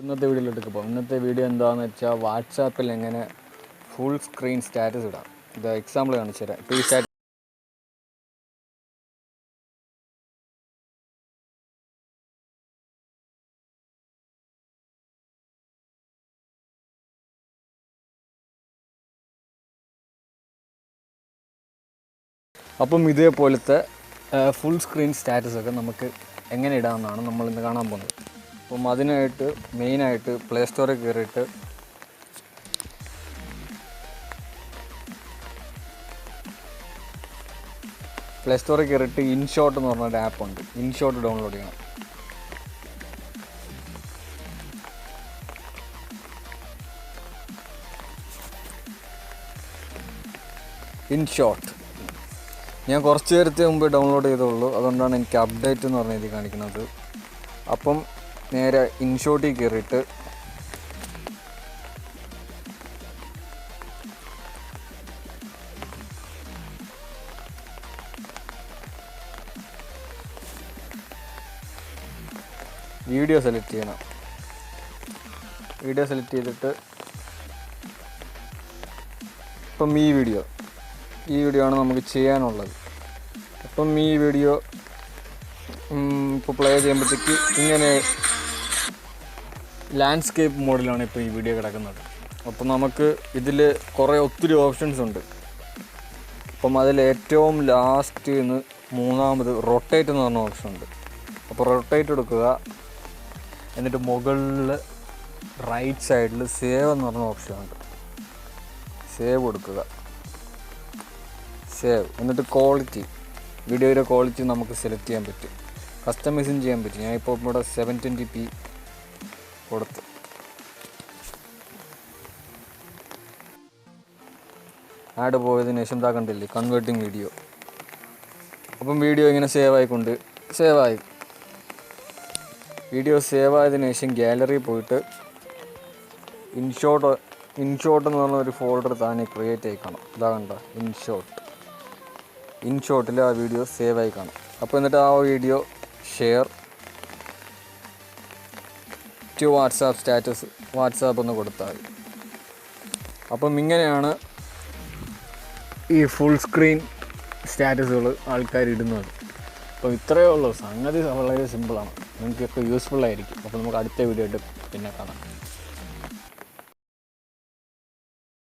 ഇന്നത്തെ വീഡിയോയിലോട്ട് പോകാം. ഇന്നത്തെ വീഡിയോ എന്താണെന്ന് വെച്ചാൽ വാട്സാപ്പിൽ എങ്ങനെ ഫുൾ സ്ക്രീൻ സ്റ്റാറ്റസ് ഇടാം. ഇത് എക്സാമ്പിൾ കാണിച്ചു തരാം. ഇപ്പോൾ ഈ അപ്പം ഇതേപോലത്തെ ഫുൾ സ്ക്രീൻ സ്റ്റാറ്റസൊക്കെ നമുക്ക് എങ്ങനെ ഇടാമെന്നാണ് നമ്മൾ ഇന്ന് കാണാൻ പോകുന്നത്. അപ്പം അതിനായിട്ട് മെയിനായിട്ട് പ്ലേ സ്റ്റോറിൽ കയറിയിട്ട് പ്ലേ സ്റ്റോറിൽ കയറിയിട്ട് ഇൻഷോട്ട് എന്ന് പറഞ്ഞൊരു ആപ്പ് ഉണ്ട്. ഇൻഷോട്ട് ഡൗൺലോഡ് ചെയ്യണം. ഇൻഷോട്ട്. ഞാൻ കുറച്ച് നേരത്തെ മുമ്പ് ഡൗൺലോഡ് ചെയ്തുള്ളൂ അതുകൊണ്ടാണ് എനിക്ക് അപ്ഡേറ്റ് എന്ന് പറഞ്ഞ ഇത് കാണിക്കുന്നത്. അപ്പം നേരെ ഇൻഷോട്ടിൽ കയറിയിട്ട് വീഡിയോ സെലക്ട് ചെയ്യണം. വീഡിയോ സെലക്ട് ചെയ്തിട്ട് ഇപ്പം ഈ വീഡിയോ ഈ വീഡിയോ ആണ് നമുക്ക് ചെയ്യാനുള്ളത്. അപ്പം ഈ വീഡിയോ ഇപ്പോൾ പ്ലേ ചെയ്യുമ്പോഴത്തേക്ക് ഇങ്ങനെ ലാൻഡ്സ്കേപ്പ് മോഡിലാണ് ഇപ്പോൾ ഈ വീഡിയോ കിടക്കുന്നത്. അപ്പം നമുക്ക് ഇതിൽ കുറേ ഒത്തിരി ഓപ്ഷൻസ് ഉണ്ട്. അപ്പം അതിൽ ഏറ്റവും ലാസ്റ്റ് നിന്ന് മൂന്നാമത് റൊട്ടേറ്റ് എന്ന് പറഞ്ഞ ഓപ്ഷൻ ഉണ്ട്. അപ്പോൾ റൊട്ടേറ്റ് എടുക്കുക. എന്നിട്ട് മുകളിൽ റൈറ്റ് സൈഡിൽ സേവ് എന്ന് പറഞ്ഞ ഓപ്ഷൻ ഉണ്ട്. സേവ് കൊടുക്കുക. സേവ് എന്നിട്ട് ക്വാളിറ്റി വീഡിയോയുടെ ക്വാളിറ്റി നമുക്ക് സെലക്ട് ചെയ്യാൻ പറ്റും. കസ്റ്റമൈസും ചെയ്യാൻ പറ്റും. ഞാനിപ്പോൾ ഇവിടെ സെവൻ ട്വന്റി പി കൊടുത്ത്. ആഡ് പോയതിന് ശേഷം ഇതാ കണ്ടില്ലേ കൺവേർട്ടിങ് വീഡിയോ അപ്പം വീഡിയോ ഇങ്ങനെ സേവ് ആയിക്കൊണ്ട് സേവ് ആയി. വീഡിയോ സേവ് ആയതിനു ശേഷം ഗാലറി പോയിട്ട് ഇൻഷോട്ട് ഇൻഷോട്ട് എന്ന് പറഞ്ഞ ഒരു ഫോൾഡർ താനെ ക്രിയേറ്റ് ആയി കാണും ഇതാ കണ്ട ഇൻഷോട്ട് ഇൻഷോട്ടിൽ ആ വീഡിയോ സേവ് ആയി കാണും. അപ്പോൾ എന്നിട്ട് ആ video share to WhatsApp status WhatsApp ഒന്ന് കൊടുത്താൽ മതി. അപ്പം ഇങ്ങനെയാണ് ഈ ഫുൾ സ്ക്രീൻ സ്റ്റാറ്റസുകൾ ആൾക്കാർ ഇടുന്നത്. അപ്പോൾ ഇത്രയേ ഉള്ളൂ. സംഗതി വളരെ സിമ്പിളാണ് നിങ്ങൾക്കൊക്കെ യൂസ്ഫുൾ ആയിരിക്കും. അപ്പോൾ നമുക്ക് അടുത്ത വീഡിയോ ആയിട്ട് പിന്നെ കാണാം.